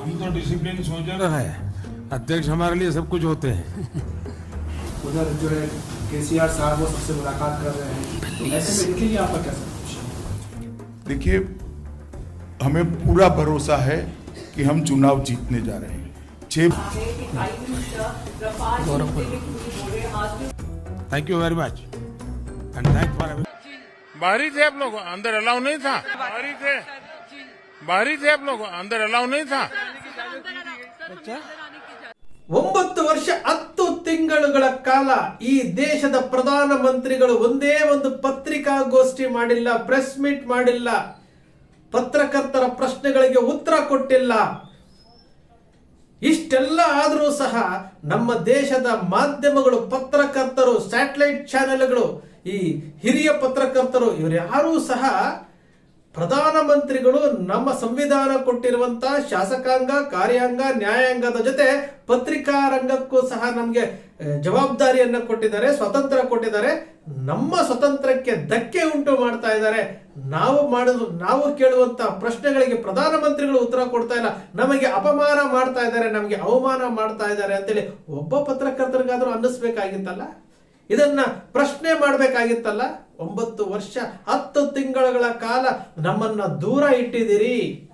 हम तो डिसिप्लिन सोचा। है। अध्यक्ष हमारे लिए सब कुछ होते हैं। उधर जो है के सी आर साहब वो सबसे मुलाकात कर रहे हैं। तो ऐसे में इनके लिए आपका क्या सजेशन देखिए हमें पूरा भरोसा है कि हम चुनाव जीतने जा रहे हैं। Thank you very much and thank for बाहरी थे आप लोग अंदर अलाउ नहीं था। बाहरी थे। बाहरी थे आप लोग अंदर अलाउ नहीं था। ಒಂಬತ್ತು ವರ್ಷ, ಹತ್ತು ತಿಂಗಳುಗಳ ಕಾಲ ಈ ದೇಶದ ಪ್ರಧಾನ ಮಂತ್ರಿಗಳು ಒಂದೇ ಒಂದು ಪತ್ರಿಕಾಗೋಷ್ಠಿ ಮಾಡಿಲ್ಲ ಪ್ರೆಸ್ ಮೀಟ್ ಮಾಡಿಲ್ಲ, ಪತ್ರಕರ್ತರ ಪ್ರಶ್ನೆಗಳಿಗೆ ಉತ್ತರ ಕೊಟ್ಟಿಲ್ಲ. ಇಷ್ಟೆಲ್ಲ ಆದರೂ ಸಹ ನಮ್ಮ ದೇಶದ ಮಾಧ್ಯಮಗಳು, ಪತ್ರಕರ್ತರು ಸ್ಯಾಟಲೈಟ್ ಚಾನೆಲ್ಗಳು ಈ ಹಿರಿಯ ಪತ್ರಕರ್ತರು, ಇವರು ಯಾರೂ ಸಹ ಪ್ರಧಾನಮಂತ್ರಿಗಳು ನಮ್ಮ ಸಂವಿಧಾನ ಕೊಟ್ಟಿರುವಂತಹ ಶಾಸಕಾಂಗ, ಕಾರ್ಯಾಂಗ, ನ್ಯಾಯಾಂಗದ ಜೊತೆ ಪತ್ರಿಕಾ ರಂಗಕ್ಕೂ ಸಹ ನಮಗೆ ಜವಾಬ್ದಾರಿಯನ್ನ ಕೊಟ್ಟಿದ್ದಾರೆ ಸ್ವತಂತ್ರ ಕೊಟ್ಟಿದ್ದಾರೆ. ನಮ್ಮ ಸ್ವತಂತ್ರಕ್ಕೆ ಧಕ್ಕೆ ಉಂಟು ಮಾಡ್ತಾ ಇದ್ದಾರೆ. ನಾವು ಮಾಡಲು ನಾವು ಕೇಳುವಂತ ಪ್ರಶ್ನೆಗಳಿಗೆ ಪ್ರಧಾನಮಂತ್ರಿಗಳು ಉತ್ತರ ಕೊಡ್ತಾ ಇಲ್ಲ. ನಮಗೆ ಅಪಮಾನ ಮಾಡ್ತಾ ಇದ್ದಾರೆ, ನಮಗೆ ಅವಮಾನ ಮಾಡ್ತಾ ಇದ್ದಾರೆ ಅಂತೇಳಿ ಒಬ್ಬ ಪತ್ರಕರ್ತರಿಗಾದ್ರೂ ಅನ್ನಿಸ್ಬೇಕಾಗಿತ್ತಲ್ಲ? ಇದನ್ನ ಪ್ರಶ್ನೆ ಮಾಡಬೇಕಾಗಿತ್ತಲ್ಲ? ಒಂಬತ್ತು ವರ್ಷ, ಹತ್ತು ತಿಂಗಳ ಕಾಲ ನಮ್ಮನ್ನ ದೂರ ಇಟ್ಟಿದ್ದೀರಿ.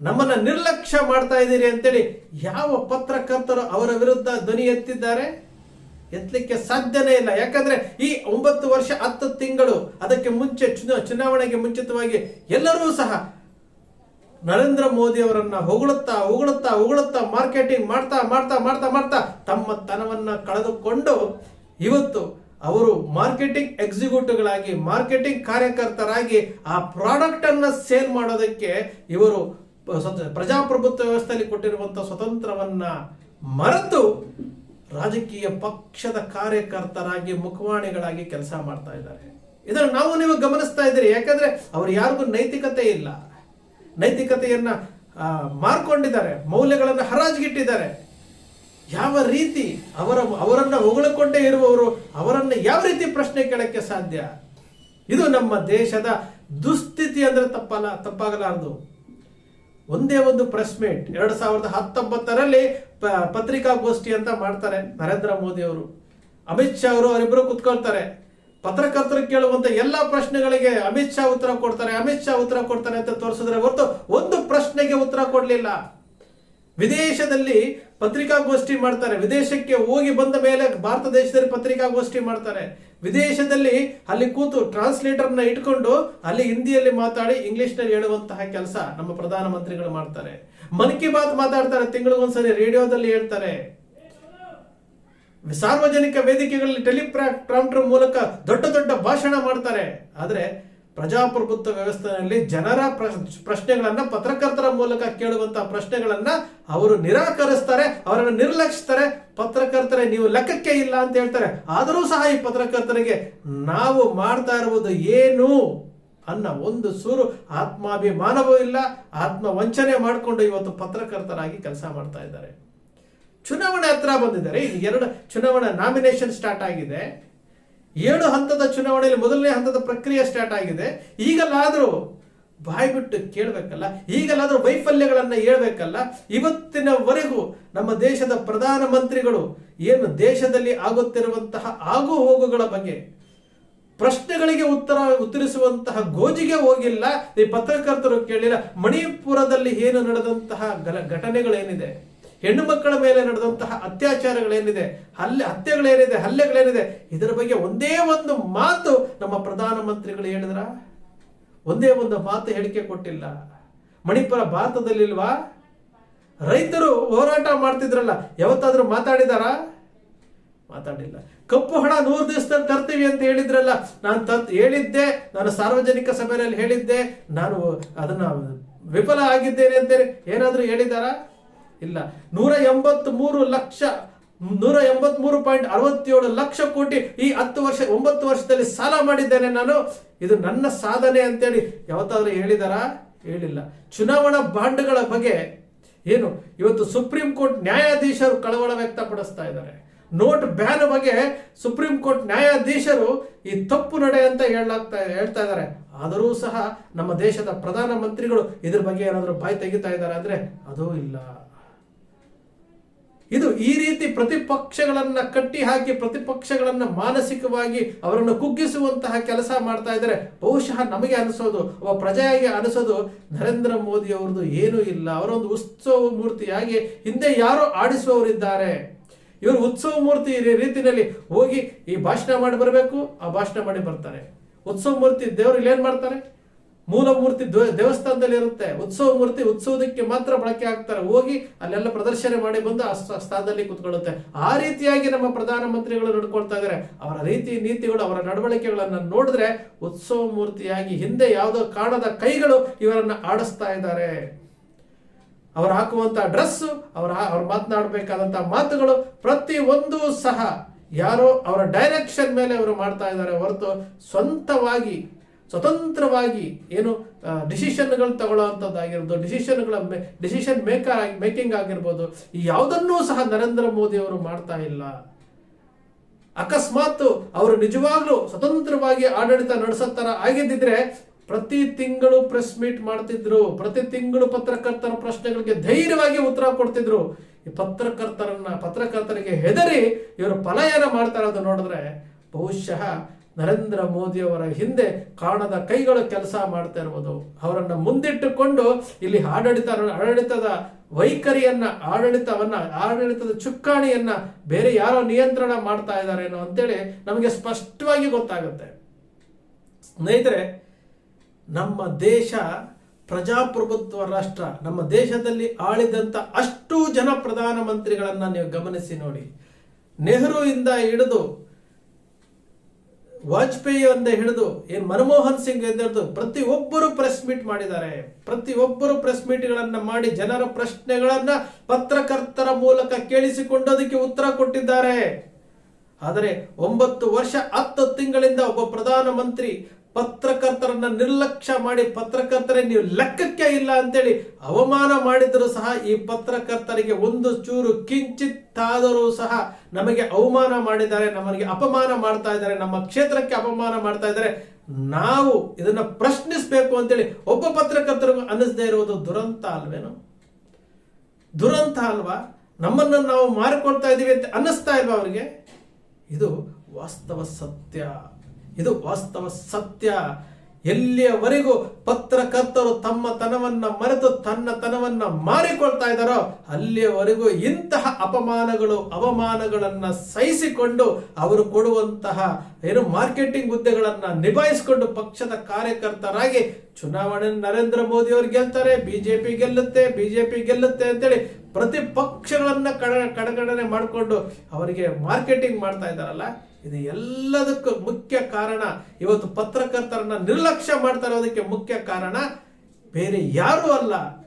ನಮ್ಮನ್ನ ನಿರ್ಲಕ್ಷ್ಯ ಮಾಡ್ತಾ ಇದ್ದೀರಿ ಅಂತೇಳಿ ಯಾವ ಪತ್ರಕರ್ತರು ಅವರ ವಿರುದ್ಧ ಧ್ವನಿ ಎತ್ತಿದ್ದಾರೆ? ಎತ್ತಲಿಕ್ಕೆ ಸಾಧ್ಯನೇ ಇಲ್ಲ. ಯಾಕಂದ್ರೆ ಈ ಒಂಬತ್ತು ವರ್ಷ, ಹತ್ತು ತಿಂಗಳು ಅದಕ್ಕೆ ಮುಂಚೆ ಚುನಾ- ಚುನಾವಣೆಗೆ ಮುಂಚಿತವಾಗಿ ಎಲ್ಲರೂ ಸಹ ನರೇಂದ್ರ ಮೋದಿ ಅವರನ್ನ ಹೊಗಳುತ್ತಾ ಹೊಗಳುತ್ತಾ ಹೊಗಳುತ್ತಾ ಮಾರ್ಕೆಟಿಂಗ್ ಮಾಡ್ತಾ ಮಾಡ್ತಾ ಮಾಡ್ತಾ ಮಾಡ್ತಾ ತಮ್ಮ ತನವನ್ನ ಕಳೆದುಕೊಂಡು ಇವತ್ತು ಅವರು ಮಾರ್ಕೆಟಿಂಗ್ ಎಕ್ಸಿಕ್ಯೂಟಿವ್ಗಳಾಗಿ, ಮಾರ್ಕೆಟಿಂಗ್ ಕಾರ್ಯಕರ್ತರಾಗಿ ಆ ಪ್ರಾಡಕ್ಟ್ ಅನ್ನ ಸೇಲ್ ಮಾಡೋದಕ್ಕೆ ಇವರು ಪ್ರಜಾಪ್ರಭುತ್ವ ವ್ಯವಸ್ಥೆಯಲ್ಲಿ ಕೊಟ್ಟಿರುವಂತಹ ಸ್ವತಂತ್ರವನ್ನ ಮರೆತು ರಾಜಕೀಯ ಪಕ್ಷದ ಕಾರ್ಯಕರ್ತರಾಗಿ, ಮುಖವಾಣಿಗಳಾಗಿ ಕೆಲಸ ಮಾಡ್ತಾ ಇದ್ದಾರೆ. ಇದನ್ನು ನಾವು ನೀವು ಗಮನಿಸ್ತಾ ಇದ್ದೀರಿ. ಯಾಕಂದ್ರೆ ಅವ್ರು ಯಾರಿಗೂ ನೈತಿಕತೆ ಇಲ್ಲ. ನೈತಿಕತೆಯನ್ನ ಮಾರ್ಕೊಂಡಿದ್ದಾರೆ. ಮೌಲ್ಯಗಳನ್ನು ಹರಾಜಿಗಿಟ್ಟಿದ್ದಾರೆ ಯಾವ ರೀತಿ ಅವರ ಅವರನ್ನ ಹೊಗಳಿಕೊಂಡೇ ಇರುವವರು ಅವರನ್ನ ಯಾವ ರೀತಿ ಪ್ರಶ್ನೆ ಕೇಳಕ್ಕೆ ಸಾಧ್ಯ? ಇದು ನಮ್ಮ ದೇಶದ ದುಸ್ಥಿತಿ ಅಂದ್ರೆ ತಪ್ಪಲ್ಲ, ತಪ್ಪಾಗಲಾರದು. ಒಂದೇ ಒಂದು ಪ್ರೆಸ್ ಮೀಟ್ ಎರಡ್ ಸಾವಿರದ ಹತ್ತೊಂಬತ್ತರಲ್ಲಿ ಪತ್ರಿಕಾಗೋಷ್ಠಿ ಅಂತ ಮಾಡ್ತಾರೆ ನರೇಂದ್ರ ಮೋದಿ ಅವರು. ಅಮಿತ್ ಶಾ ಅವರು ಅವರಿಬ್ಬರು ಕುತ್ಕೊಳ್ತಾರೆ. ಪತ್ರಕರ್ತರು ಕೇಳುವಂತ ಎಲ್ಲ ಪ್ರಶ್ನೆಗಳಿಗೆ ಅಮಿತ್ ಶಾ ಉತ್ತರ ಕೊಡ್ತಾರೆ, ಅಮಿತ್ ಶಾ ಉತ್ತರ ಕೊಡ್ತಾರೆ ಅಂತ ತೋರಿಸಿದ್ರೆ ಹೊರತು ಒಂದು ಪ್ರಶ್ನೆಗೆ ಉತ್ತರ ಕೊಡ್ಲಿಲ್ಲ. ವಿದೇಶದಲ್ಲಿ ಪತ್ರಿಕಾಗೋಷ್ಠಿ ಮಾಡ್ತಾರೆ. ವಿದೇಶಕ್ಕೆ ಹೋಗಿ ಬಂದ ಮೇಲೆ ಭಾರತ ದೇಶದಲ್ಲಿ ಪತ್ರಿಕಾಗೋಷ್ಠಿ ಮಾಡ್ತಾರೆ. ವಿದೇಶದಲ್ಲಿ ಅಲ್ಲಿ ಕೂತು ಟ್ರಾನ್ಸ್ಲೇಟರ್ನ ಇಟ್ಕೊಂಡು ಅಲ್ಲಿ ಹಿಂದಿಯಲ್ಲಿ ಮಾತಾಡಿ ಇಂಗ್ಲಿಷ್ನಲ್ಲಿ ಹೇಳುವಂತಹ ಕೆಲಸ ನಮ್ಮ ಪ್ರಧಾನಮಂತ್ರಿಗಳು ಮಾಡ್ತಾರೆ. ಮನ್ ಕಿ ಬಾತ್ ಮಾತಾಡ್ತಾರೆ. ತಿಂಗಳಿಗೊಂದ್ಸರಿ ರೇಡಿಯೋದಲ್ಲಿ ಹೇಳ್ತಾರೆ. ಸಾರ್ವಜನಿಕ ವೇದಿಕೆಗಳಲ್ಲಿ ಟೆಲಿಪ್ರಾಂಪ್ಟರ್ ಮೂಲಕ ದೊಡ್ಡ ದೊಡ್ಡ ಭಾಷಣ ಮಾಡ್ತಾರೆ. ಆದ್ರೆ ಪ್ರಜಾಪ್ರಭುತ್ವ ವ್ಯವಸ್ಥೆಯಲ್ಲಿ ಜನರ ಪ್ರಶ್ನೆಗಳನ್ನು ಪತ್ರಕರ್ತರ ಮೂಲಕ ಕೇಳುವಂತಹ ಪ್ರಶ್ನೆಗಳನ್ನ ಅವರು ನಿರಾಕರಿಸ್ತಾರೆ, ಅವರನ್ನು ನಿರ್ಲಕ್ಷಿಸ್ತಾರೆ. ಪತ್ರಕರ್ತರೆ, ನೀವು ಲೆಕ್ಕಕ್ಕೆ ಇಲ್ಲ ಅಂತ ಹೇಳ್ತಾರೆ. ಆದರೂ ಸಹ ಈ ಪತ್ರಕರ್ತರಿಗೆ ನಾವು ಮಾಡ್ತಾ ಇರುವುದು ಏನು ಅನ್ನ ಒಂದು ಸೂರು ಆತ್ಮಾಭಿಮಾನವೂ ಇಲ್ಲ. ಆತ್ಮ ವಂಚನೆ ಮಾಡಿಕೊಂಡು ಇವತ್ತು ಪತ್ರಕರ್ತರಾಗಿ ಕೆಲಸ ಮಾಡ್ತಾ ಇದ್ದಾರೆ. ಚುನಾವಣೆ ಹತ್ರ ಬಂದಿದ್ದಾರೆ. ಎರಡು ಚುನಾವಣಾ ನಾಮಿನೇಷನ್ ಸ್ಟಾರ್ಟ್ ಆಗಿದೆ. ಏಳು ಹಂತದ ಚುನಾವಣೆಯಲ್ಲಿ ಮೊದಲನೇ ಹಂತದ ಪ್ರಕ್ರಿಯೆ ಸ್ಟಾರ್ಟ್ ಆಗಿದೆ. ಈಗಲಾದರೂ ಬಾಯಿ ಬಿಟ್ಟು ಕೇಳಬೇಕಲ್ಲ? ಈಗಲಾದರೂ ವೈಫಲ್ಯಗಳನ್ನು ಹೇಳ್ಬೇಕಲ್ಲ? ಇವತ್ತಿನವರೆಗೂ ನಮ್ಮ ದೇಶದ ಪ್ರಧಾನ ಮಂತ್ರಿಗಳು ಏನು ದೇಶದಲ್ಲಿ ಆಗುತ್ತಿರುವಂತಹ ಆಗು ಹೋಗುಗಳ ಬಗ್ಗೆ ಪ್ರಶ್ನೆಗಳಿಗೆ ಉತ್ತರ, ಉತ್ತರಿಸುವಂತಹ ಗೋಜಿಗೆ ಹೋಗಿಲ್ಲ. ಈ ಪತ್ರಕರ್ತರು ಕೇಳಿಲ್ಲ, ಮಣಿಪುರದಲ್ಲಿ ಏನು ನಡೆದಂತಹ ಘಟನೆಗಳೇನಿದೆ? ಹೆಣ್ಣು ಮಕ್ಕಳ ಮೇಲೆ ನಡೆದಂತಹ ಅತ್ಯಾಚಾರಗಳೇನಿದೆ ಹಲ್ಲೆ, ಹತ್ಯೆಗಳೇನಿದೆ, ಹಲ್ಲೆಗಳೇನಿದೆ, ಇದರ ಬಗ್ಗೆ ಒಂದೇ ಒಂದು ಮಾತು ನಮ್ಮ ಪ್ರಧಾನಮಂತ್ರಿಗಳು ಹೇಳಿದ್ರ? ಒಂದೇ ಒಂದು ಮಾತು ಹೇಳಿಕೆ ಕೊಟ್ಟಿಲ್ಲ. ಮಣಿಪುರ ಭಾರತದಲ್ಲಿಲ್ವಾ? ರೈತರು ಹೋರಾಟ ಮಾಡ್ತಿದ್ರಲ್ಲ, ಯಾವತ್ತಾದ್ರೂ ಮಾತಾಡಿದಾರಾ? ಮಾತಾಡಿಲ್ಲ. ಕಪ್ಪು ಹಣ ನೂರು ದಿವಸದಲ್ಲಿ ತರ್ತೀವಿ ಅಂತ ಹೇಳಿದ್ರಲ್ಲ, ನಾನು ತತ್ ಹೇಳಿದ್ದೆ, ನಾನು ಸಾರ್ವಜನಿಕ ಸಭೆಯಲ್ಲಿ ಹೇಳಿದ್ದೆ, ನಾನು ಅದನ್ನ ವಿಫಲ ಆಗಿದ್ದೇನೆ ಅಂತೇಳಿ ಏನಾದರೂ ಹೇಳಿದಾರಾ? ಇಲ್ಲ. ನೂರ ಎಂಬತ್ ಮೂರು ಲಕ್ಷ, ನೂರ ಎಂಬತ್ ಮೂರು ಪಾಯಿಂಟ್ ಅರವತ್ತೇಳು ಲಕ್ಷ ಕೋಟಿ ಈ ಹತ್ತು ವರ್ಷ, ಒಂಬತ್ತು ವರ್ಷದಲ್ಲಿ ಸಾಲ ಮಾಡಿದ್ದೇನೆ ನಾನು. ಇದು ನನ್ನ ಸಾಧನೆ ಅಂತೇಳಿ ಯಾವತ್ತಾದ್ರೂ ಹೇಳಿದಾರಾ? ಹೇಳಿಲ್ಲ. ಚುನಾವಣಾ ಬಾಂಡ್ಗಳ ಬಗ್ಗೆ ಏನು? ಇವತ್ತು ಸುಪ್ರೀಂ ಕೋರ್ಟ್ ನ್ಯಾಯಾಧೀಶರು ಕಳವಳ ವ್ಯಕ್ತಪಡಿಸ್ತಾ ಇದ್ದಾರೆ. ನೋಟ್ ಬ್ಯಾನ್ ಬಗ್ಗೆ ಸುಪ್ರೀಂ ಕೋರ್ಟ್ ನ್ಯಾಯಾಧೀಶರು ಈ ತಪ್ಪು ನಡೆ ಅಂತ ಹೇಳಲಾಗ್ತಾ, ಹೇಳ್ತಾ ಇದ್ದಾರೆ. ಆದರೂ ಸಹ ನಮ್ಮ ದೇಶದ ಪ್ರಧಾನ ಮಂತ್ರಿಗಳು ಇದ್ರ ಬಗ್ಗೆ ಏನಾದರೂ ಬಾಯಿ ತೆಗಿತಾ ಇದ್ದಾರೆ ಅಂದ್ರೆ ಅದೂ ಇಲ್ಲ. ಇದು ಈ ರೀತಿ ಪ್ರತಿಪಕ್ಷಗಳನ್ನ ಕಟ್ಟಿ ಹಾಕಿ, ಪ್ರತಿಪಕ್ಷಗಳನ್ನ ಮಾನಸಿಕವಾಗಿ ಅವರನ್ನು ಕುಗ್ಗಿಸುವಂತಹ ಕೆಲಸ ಮಾಡ್ತಾ ಬಹುಶಃ ನಮಗೆ ಅನಿಸೋದು, ಒಬ್ಬ ಪ್ರಜೆಯಾಗಿ ಅನಿಸೋದು, ನರೇಂದ್ರ ಮೋದಿ ಅವ್ರದ್ದು ಏನೂ ಇಲ್ಲ. ಅವರೊಂದು ಉತ್ಸವ ಮೂರ್ತಿಯಾಗಿ ಹಿಂದೆ ಯಾರೋ ಆಡಿಸುವವರಿದ್ದಾರೆ. ಇವರು ಉತ್ಸವ ಮೂರ್ತಿ ರೀತಿಯಲ್ಲಿ ಹೋಗಿ ಈ ಭಾಷಣ ಮಾಡಿ ಬರಬೇಕು, ಆ ಭಾಷಣ ಮಾಡಿ ಬರ್ತಾರೆ. ಉತ್ಸವ ಮೂರ್ತಿ ದೇವರು ಇಲ್ಲಿ ಏನ್ ಮಾಡ್ತಾರೆ? ಮೂಲ ಮೂರ್ತಿ ದ್ವ- ದೇವಸ್ಥಾನದಲ್ಲಿ ಇರುತ್ತೆ. ಉತ್ಸವ ಮೂರ್ತಿ ಉತ್ಸವದಕ್ಕೆ ಮಾತ್ರ ಬಳಕೆ ಆಗ್ತಾರೆ. ಹೋಗಿ ಅಲ್ಲೆಲ್ಲ ಪ್ರದರ್ಶನ ಮಾಡಿ ಬಂದು ಆ ಸ್ಥಾನದಲ್ಲಿ ಕುತ್ಕೊಳ್ಳುತ್ತೆ. ಆ ರೀತಿಯಾಗಿ ನಮ್ಮ ಪ್ರಧಾನಮಂತ್ರಿಗಳು ನಡ್ಕೊಳ್ತಾ ಇದ್ದಾರೆ ಅವರ ರೀತಿ ನೀತಿಗಳು, ಅವರ ನಡವಳಿಕೆಗಳನ್ನು ನೋಡಿದ್ರೆ ಉತ್ಸವ ಮೂರ್ತಿಯಾಗಿ ಹಿಂದೆ ಯಾವುದೋ ಕಾಣದ ಕೈಗಳು ಇವರನ್ನ ಆಡಿಸ್ತಾ ಇದ್ದಾರೆ. ಅವರು ಹಾಕುವಂತ ಡ್ರೆಸ್ ಅವರ ಅವ್ರು ಮಾತನಾಡಬೇಕಾದಂತಹ ಮಾತುಗಳು ಪ್ರತಿ ಒಂದು ಸಹ ಯಾರೋ ಅವರ ಡೈರೆಕ್ಷನ್ ಮೇಲೆ ಅವರು ಮಾಡ್ತಾ ಇದ್ದಾರೆ ಹೊರತು ಸ್ವಂತವಾಗಿ ಸ್ವತಂತ್ರವಾಗಿ ಏನು ಡಿಸಿಷನ್ಗಳು ತಗೊಳ್ಳೋವಂಥದ್ದಾಗಿರ್ಬೋದು ಡಿಸಿಷನ್ಗಳ ಮೇ, ಡಿಸಿಷನ್ ಮೇಕರ್ ಆಗಿ, ಮೇಕಿಂಗ್ ಆಗಿರ್ಬೋದು ಯಾವುದನ್ನೂ ಸಹ ನರೇಂದ್ರ ಮೋದಿ ಅವರು ಮಾಡ್ತಾ ಇಲ್ಲ. ಅಕಸ್ಮಾತ್ ಅವರು ನಿಜವಾಗ್ಲೂ ಸ್ವತಂತ್ರವಾಗಿ ಆಡಳಿತ ನಡೆಸೋ ತರ ಆಗಿದ್ದಿದ್ರೆ ಪ್ರತಿ ತಿಂಗಳು ಪ್ರೆಸ್ ಮೀಟ್ ಮಾಡ್ತಿದ್ರು, ಪ್ರತಿ ತಿಂಗಳು ಪತ್ರಕರ್ತರ ಪ್ರಶ್ನೆಗಳಿಗೆ ಧೈರ್ಯವಾಗಿ ಉತ್ತರ ಕೊಡ್ತಿದ್ರು. ಈ ಪತ್ರಕರ್ತರನ್ನ, ಪತ್ರಕರ್ತರಿಗೆ ಹೆದರಿ ಇವರು ಪಲಾಯನ ಮಾಡ್ತಾ ನೋಡಿದ್ರೆ ಬಹುಶಃ ನರೇಂದ್ರ ಮೋದಿಯವರ ಹಿಂದೆ ಕಾಣದ ಕೈಗಳು ಕೆಲಸ ಮಾಡ್ತಾ ಇರ್ಬೋದು ಅವರನ್ನು ಮುಂದಿಟ್ಟುಕೊಂಡು ಇಲ್ಲಿ ಆಡಳಿತ, ಆಡಳಿತದ ವೈಖರಿಯನ್ನ, ಆಡಳಿತವನ್ನ, ಆಡಳಿತದ ಚುಕ್ಕಾಣಿಯನ್ನ ಬೇರೆ ಯಾರೋ ನಿಯಂತ್ರಣ ಮಾಡ್ತಾ ಇದ್ದಾರೇನೋ ಅಂತೇಳಿ ನಮಗೆ ಸ್ಪಷ್ಟವಾಗಿ ಗೊತ್ತಾಗುತ್ತೆ. ಸ್ನೇಹಿತರೆ, ನಮ್ಮ ದೇಶ ಪ್ರಜಾಪ್ರಭುತ್ವ ರಾಷ್ಟ್ರ, ನಮ್ಮ ದೇಶದಲ್ಲಿ ಆಳಿದಂತ ಅಷ್ಟು ಜನ ಪ್ರಧಾನಮಂತ್ರಿಗಳನ್ನು ನೀವು ಗಮನಿಸಿ ನೋಡಿ. ನೆಹರು ಇಂದ ಹಿಡಿದು ವಾಜಪೇಯಿ ಅಂತ ಹಿಡಿದು ಏನು ಮನಮೋಹನ್ ಸಿಂಗ್ ಅಂತ ಪ್ರತಿಯೊಬ್ಬರು ಪ್ರೆಸ್ ಮೀಟ್ ಮಾಡಿದ್ದಾರೆ. ಪ್ರತಿ ಒಬ್ಬರು ಪ್ರೆಸ್ ಮೀಟ್ಗಳನ್ನು ಮಾಡಿ ಜನರ ಪ್ರಶ್ನೆಗಳನ್ನು ಪತ್ರಕರ್ತರ ಮೂಲಕ ಕೇಳಿಸಿಕೊಂಡು ಅದಕ್ಕೆ ಉತ್ತರ ಕೊಟ್ಟಿದ್ದಾರೆ. ಆದರೆ ಒಂಬತ್ತು ವರ್ಷ, ಹತ್ತು ತಿಂಗಳಿಂದ ಒಬ್ಬ ಪ್ರಧಾನಮಂತ್ರಿ ಪತ್ರಕರ್ತರನ್ನ ನಿರ್ಲಕ್ಷ್ಯ ಮಾಡಿ ಪತ್ರಕರ್ತರೇ ನೀವು ಲೆಕ್ಕಕ್ಕೆ ಇಲ್ಲ ಅಂತೇಳಿ ಅವಮಾನ ಮಾಡಿದರೂ ಸಹ ಈ ಪತ್ರಕರ್ತರಿಗೆ ಒಂದು ಚೂರು ಕಿಂಚಿತ್ತಾದರೂ ಸಹ ನಮಗೆ ಅವಮಾನ ಮಾಡಿದ್ದಾರೆ, ನಮಗೆ ಅಪಮಾನ ಮಾಡ್ತಾ ಇದ್ದಾರೆ, ನಮ್ಮ ಕ್ಷೇತ್ರಕ್ಕೆ ಅಪಮಾನ ಮಾಡ್ತಾ ಇದ್ದಾರೆ. ನಾವು ಇದನ್ನ ಪ್ರಶ್ನಿಸಬೇಕು ಅಂತೇಳಿ ಒಬ್ಬ ಪತ್ರಕರ್ತರಿಗೂ ಅನ್ನಿಸದೇ ಇರುವುದು ದುರಂತ ಅಲ್ವೇನು? ದುರಂತ ಅಲ್ವಾ? ನಮ್ಮನ್ನು ನಾವು ಮಾರಿಕೊಳ್ತಾ ಇದ್ದೀವಿ ಅಂತ ಅನ್ನಿಸ್ತಾ ಇಲ್ವಾ ಅವರಿಗೆ? ಇದು ವಾಸ್ತವ ಸತ್ಯ. ಇದು ವಾಸ್ತವ ಸತ್ಯ. ಎಲ್ಲಿಯವರೆಗೂ ಪತ್ರಕರ್ತರು ತಮ್ಮ ತನವನ್ನ ಮರೆತು ತನ್ನ ತನವನ್ನ ಮಾರಿಕೊಳ್ತಾ ಇದ್ದಾರೋ, ಅಲ್ಲಿಯವರೆಗೂ ಇಂತಹ ಅಪಮಾನಗಳು, ಅವಮಾನಗಳನ್ನ ಸಹಿಸಿಕೊಂಡು ಅವರು ಕೊಡುವಂತಹ ಏನು ಮಾರ್ಕೆಟಿಂಗ್ ಹುದ್ದೆಗಳನ್ನ ನಿಭಾಯಿಸಿಕೊಂಡು ಪಕ್ಷದ ಕಾರ್ಯಕರ್ತರಾಗಿ ಚುನಾವಣೆ ನರೇಂದ್ರ ಮೋದಿ ಅವರು ಗೆಲ್ತಾರೆ, ಬಿಜೆಪಿ ಗೆಲ್ಲುತ್ತೆ ಬಿಜೆಪಿ ಗೆಲ್ಲುತ್ತೆ ಅಂತೇಳಿ ಪ್ರತಿಪಕ್ಷಗಳನ್ನ ಕಡ, ಕಡೆಗಣನೆ ಮಾಡಿಕೊಂಡು ಅವರಿಗೆ ಮಾರ್ಕೆಟಿಂಗ್ ಮಾಡ್ತಾ ಇದ್ದಾರಲ್ಲ. ಇದು ಎಲ್ಲದಕ್ಕೂ ಮುಖ್ಯ ಕಾರಣ. ಇವತ್ತು ಪತ್ರಕರ್ತರನ್ನ ನಿರ್ಲಕ್ಷ್ಯ ಮಾಡ್ತಾ ಇರೋದಕ್ಕೆ ಮುಖ್ಯ ಕಾರಣ ಬೇರೆ ಯಾರೂ ಅಲ್ಲ.